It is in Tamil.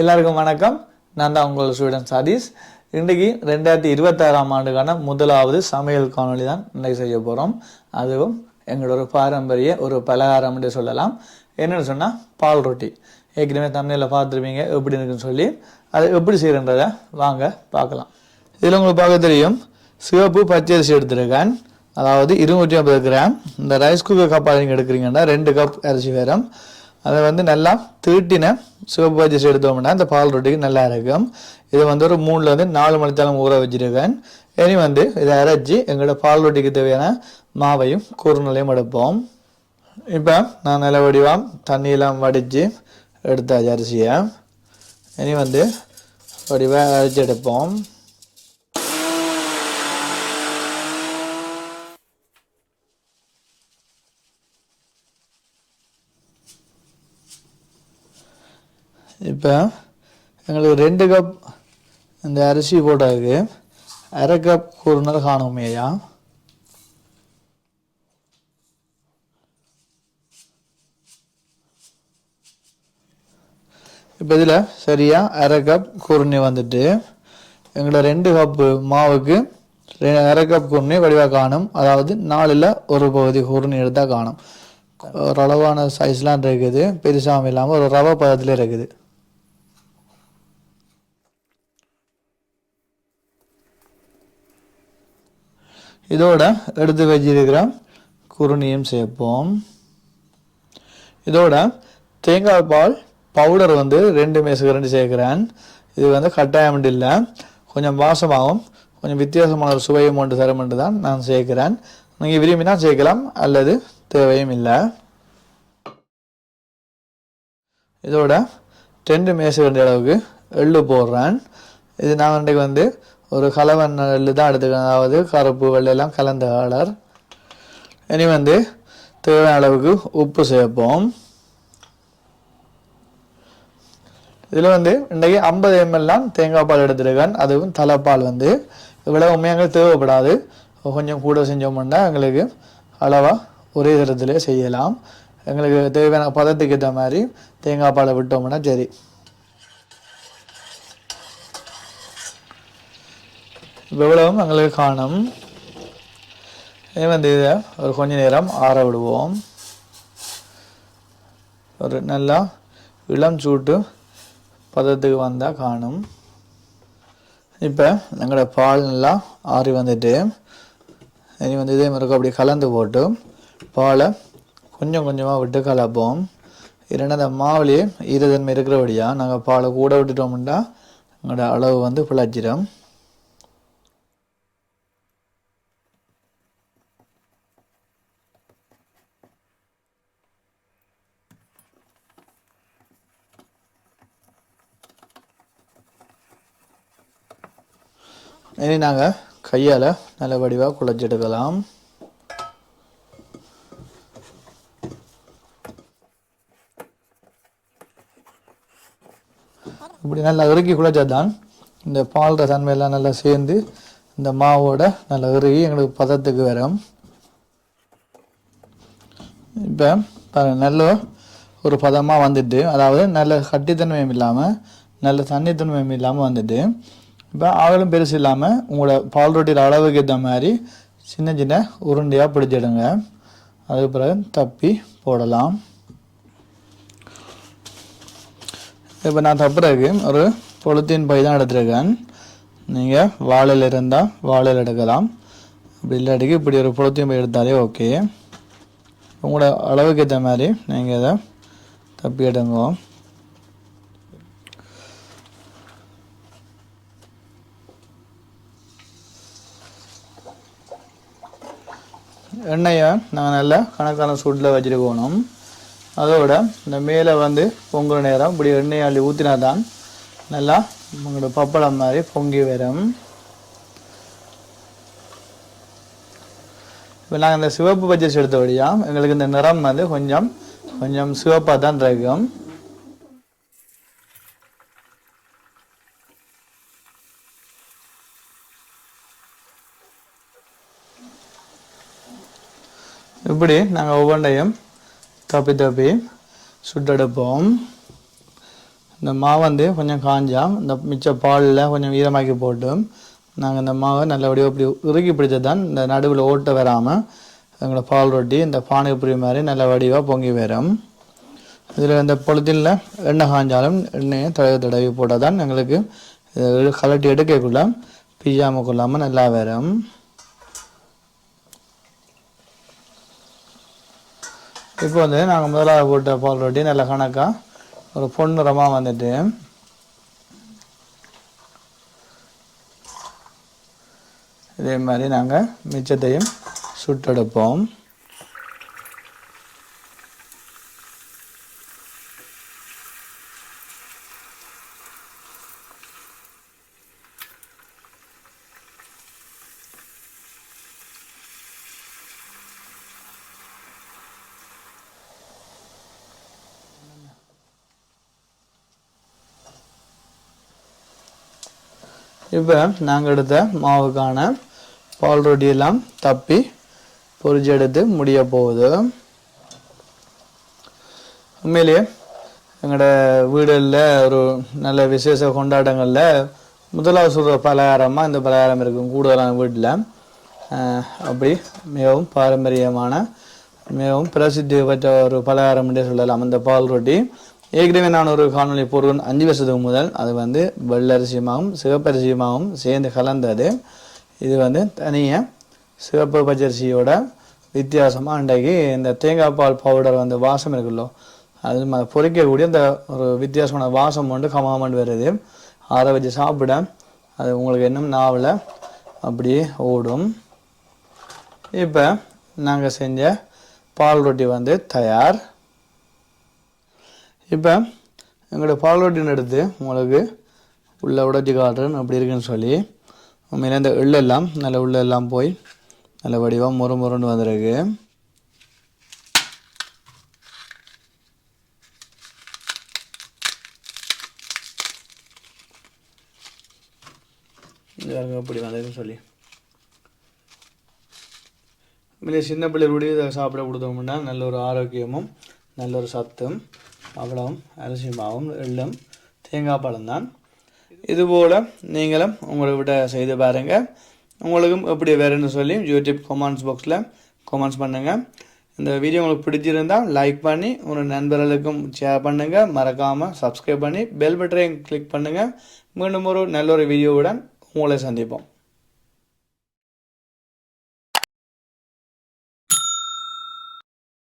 எல்லாருக்கும் வணக்கம். நான் தான் உங்கள் ஸ்டூடெண்ட் சதீஷ். இன்றைக்கு ரெண்டாயிரத்தி இருபத்தாறாம் ஆண்டுக்கான முதலாவது சமையல் காணொளி தான் இன்றைக்கு செய்ய போகிறோம் அதுவும் எங்களோட ஒரு பாரம்பரிய ஒரு பலகாரம் என்று சொல்லலாம். என்னென்னு சொன்னால் பால் ரொட்டி. ஏற்கனவே தமிழில் பார்த்துருப்பீங்க எப்படி இருக்குன்னு சொல்லி. அதை எப்படி செய்கிறன்றதை வாங்க பார்க்கலாம். இதில் உங்களுக்கு பார்க்க தெரியும் சிவப்பு பச்சரிசி எடுத்துருக்கேன். அதாவது இருநூற்றி ஐம்பது கிராம். இந்த ரைஸ் குக்கர் கப்பாக நீங்கள் எடுக்கிறீங்கன்னா ரெண்டு கப் அரிசி வேறும் அதை வந்து நல்லா தீட்டின சிவப்பு பச்சரிசி எடுத்தோம்னா இந்த பால் ரொட்டிக்கு நல்லா இருக்கும். இதை வந்து ஒரு மூணுலேருந்து நாலு மணித்தாலும் ஊற வச்சிருக்கேன். இனி வந்து இதை அரைச்சி எங்களோட பால் ரொட்டிக்கு தேவையான மாவையும் குறுநிலையும் எடுப்போம். இப்போ நான் நல்ல வடிவாக தண்ணியெல்லாம் வடித்து எடுத்தாச்சு அரிசியை இனி வந்து வடிவாக அரைச்சி எடுப்போம். இப்போ எங்களுக்கு ரெண்டு கப் இந்த அரிசி போட்டதுக்கு அரை கப் குறுநல் காணுமையா? இப்போ இதில் சரியாக அரை கப் குருணி வந்துட்டு எங்களோட ரெண்டு கப்பு மாவுக்கு ரெ- அரை கப் குருணி வடிவாக காணும். அதாவது நாலில் ஒரு பகுதி குருணி எடுத்தால் காணும். ஓரளவான சைஸ்லாம் இருக்குது. பெருசாகவும் இல்லாமல் ஒரு ரவை பதத்தில் இருக்குது. இதோட எடுத்து வச்சிருக்கிற குருணியும் சேர்ப்போம். இதோட தேங்காய் பால் பவுடர் வந்து ரெண்டு மேசுக்கு சேர்க்குறேன். இது வந்து கட்டாயம் இல்லை கொஞ்சம் வாசமாகவும் கொஞ்சம் வித்தியாசமான ஒரு சுவையும் ஒன்று தரும் தான் நான் சேர்க்கிறேன். நீங்கள் விரும்பினா சேர்க்கலாம் அல்லது தேவையும் இல்லை. இதோட ரெண்டு மேசுகண்ட அளவுக்கு எள்ளு போடுறேன். இது நான் இன்றைக்கு வந்து ஒரு கலவன் நெல் தான் எடுத்துக்கணும். அதாவது கருப்பு வெள்ளையெல்லாம் கலந்த கலர் இனி வந்து தேவையான அளவுக்கு உப்பு சேர்ப்போம். இதில் வந்து இன்றைக்கு ஐம்பது எம்எல்லாம் தேங்காய் பால் எடுத்துருக்கேன். அதுவும் தலைப்பால் வந்து. இவ்வளோ உண்மையாக தேவைப்படாது. கொஞ்சம் கூட செஞ்சோம்னா எங்களுக்கு அளவாக ஒரே தரத்திலே செய்யலாம். எங்களுக்கு தேவையான பதத்துக்கு ஏற்ற மாதிரி தேங்காய் பாலை விட்டோம்னா சரி. இவ்வளவும் எங்களுக்கு காணும். இது வந்து இதை ஒரு கொஞ்ச நேரம் ஆற விடுவோம். ஒரு நல்லா இளம் சூட்டு பதத்துக்கு வந்தால் காணும். இப்போ எங்களோட பால் நல்லா ஆறி வந்துட்டு இனி வந்து இதே மாதிரி அப்படி கலந்து போட்டு பாலை கொஞ்சம் கொஞ்சமாக விட்டு கலப்போம். இல்லைன்னா அந்த மாவுலேயே ஈரத்தன்மை இருக்கிறபடியாக நாங்கள் பாலை கூட விட்டுட்டோம்னா எங்களோட அளவு வந்து பிழைச்சிடும் இனி நாங்கள் கையால் நல்ல வடிவாக குழஞ்செடுக்கலாம் இப்படி நல்லா இறுக்கி குழைச்சா தான் இந்த பால் தன்மையெல்லாம் நல்லா சேர்ந்து இந்த மாவோட நல்லா இறுகி எங்களுக்கு பதத்துக்கு வரும். இப்போ நல்ல ஒரு பதமாக வந்துட்டு அதாவது நல்ல கட்டித்தன்மையும் இல்லாமல் நல்ல தண்ணித்தன்மையும் இல்லாமல் வந்துட்டு இப்போ ஆகலும் பெருசு இல்லாமல் உங்களோட பால் ரொட்டியில் அளவுக்கு ஏற்ற மாதிரி சின்ன சின்ன உருண்டையாக பிடிச்சிடுங்க. அதுக்கு பிறகு தப்பி போடலாம். இப்போ நான் தப்புறதுக்கு ஒரு பொழுத்தின் பை தான் எடுத்துருக்கேன். நீங்கள் வாழையில் இருந்தால் வாழையில் எடுக்கலாம். அப்படி இல்லாட்டிக்கு இப்படி ஒரு பொழுத்தின் பை எடுத்தாலே ஓகே. உங்களோட அளவுக்கு ஏற்ற மாதிரி நீங்கள் இதை தப்பி எடுங்க. எண்ணெயை நாங்கள் நல்லா கணக்கான சூட்டில் வச்சுருக்கணும் அதோட இந்த மேலே வந்து பொங்குற நேரம் இப்படி எண்ணெய் அள்ளி ஊற்றினா தான் நல்லா உங்களோட பப்பளம் மாதிரி பொங்கி வரும். இப்போ நாங்கள் இந்த சிவப்பு பச்சரிசி எடுத்தபடியாக எங்களுக்கு இந்த நிறம் வந்து கொஞ்சம் கொஞ்சம் சிவப்பாக தான் இருக்கும். இப்படி நாங்கள் ஒவ்வொன்றையும் தப்பி தப்பி சுட்டெடுப்போம். இந்த மாவு வந்து கொஞ்சம் காஞ்சா இந்த மிச்ச பாலில் கொஞ்சம் ஈரமாக்கி போட்டு நாங்கள் இந்த மாவை நல்லபடியாக இப்படி இறுக்கி பிடிச்சது தான் இந்த நடுவில் ஓட்ட வராமல் எங்களோட பால் ரொட்டி இந்த பானைப்புரி மாதிரி நல்ல வடிவாக பொங்கி வரும். இதில் இந்த பொழுதில் எண்ணெய் காஞ்சாலும் எண்ணெயை தடவி தடவி போட்டால் தான் எங்களுக்கு கலட்டி எடுக்கக்குள்ள பிய்யாமல் கொள்ளாமல் நல்லா வரும். இப்போ வந்து நாங்கள் முதலாவது போட்ட பால் ரொட்டி நல்ல கணக்காக ஒரு பொன்னிறமாக வந்துட்டு. இதே மாதிரி நாங்கள் மிச்சத்தையும் சுட்டெடுப்போம். இப்போ நாங்கள் எடுத்த மாவுக்கான பால் ரொட்டியெல்லாம் தப்பி பொறிச்சு எடுத்து முடிய போகுது. உண்மையிலேயே எங்களோட வீடுகளில் ஒரு நல்ல விசேஷ கொண்டாட்டங்களில் முதலாவது சொல்கிற பலகாரமாக இந்த பலகாரம் இருக்கும் கூடுதலான வீட்டில் அப்படி மிகவும் பாரம்பரியமான மிகவும் பிரசித்தி பெற்ற ஒரு பலகாரம் என்றே சொல்லலாம். அந்த பால் ரொட்டி ஏற்கனவே நான் ஒரு காணொளி பொருள் அஞ்சு வருஷத்துக்கு முதல் அது வந்து வெள்ளரிசியமாகவும் சிவப்பரிசியமாகவும் சேர்ந்து கலந்தது. இது வந்து தனியாக சிவப்பு பச்சரிசியோட வித்தியாசமாக அன்றைக்கு இந்த தேங்காய் பால் பவுடர் வந்து வாசம் இருக்குல்லோ அது பொறிக்கக்கூடிய பொரிக்கக்கூடிய அந்த ஒரு வித்தியாசமான வாசம் வந்து கமாமண்டு வருது. ஆற வச்சு சாப்பிட அது உங்களுக்கு இன்னும் நாவில் அப்படியே ஓடும். இப்போ நாங்கள் செஞ்ச பால் ரொட்டி வந்து தயார். இப்போ எங்களோட பால் எடுத்து உங்களுக்கு உள்ள உடச்சி காட்டுறேன். அப்படி இருக்குன்னு சொல்லி உண்மையில இந்த எள்ளெல்லாம் நல்ல உள்ள எல்லாம் போய் நல்ல வடிவாக முறு முருன்னு வந்திருக்கு. அப்படி வந்ததுன்னு சொல்லி. உண்மையிலே சின்ன பிள்ளைகளுடைய இதை சாப்பிட கொடுத்தோம்னா நல்ல ஒரு ஆரோக்கியமும் நல்ல ஒரு சத்தும் அவ்வளவும் அரிசி மாவும் எள்ளும் தேங்காய் பழம் தான். இதுபோல் நீங்களும் உங்களை விட செய்து பாருங்கள் உங்களுக்கும் எப்படி வேறுன்னு சொல்லி யூடியூப் கமெண்ட்ஸ் பாக்ஸில் கமெண்ட்ஸ் பண்ணுங்கள் இந்த வீடியோ உங்களுக்கு பிடிச்சிருந்தால் லைக் பண்ணி உங்கள் நண்பர்களுக்கும் ஷேர் பண்ணுங்கள் மறக்காமல் சப்ஸ்கிரைப் பண்ணி பெல் பட்டனையும் கிளிக் பண்ணுங்கள் மீண்டும் ஒரு நல்ல ஒரு வீடியோவுடன் உங்களை சந்திப்போம்.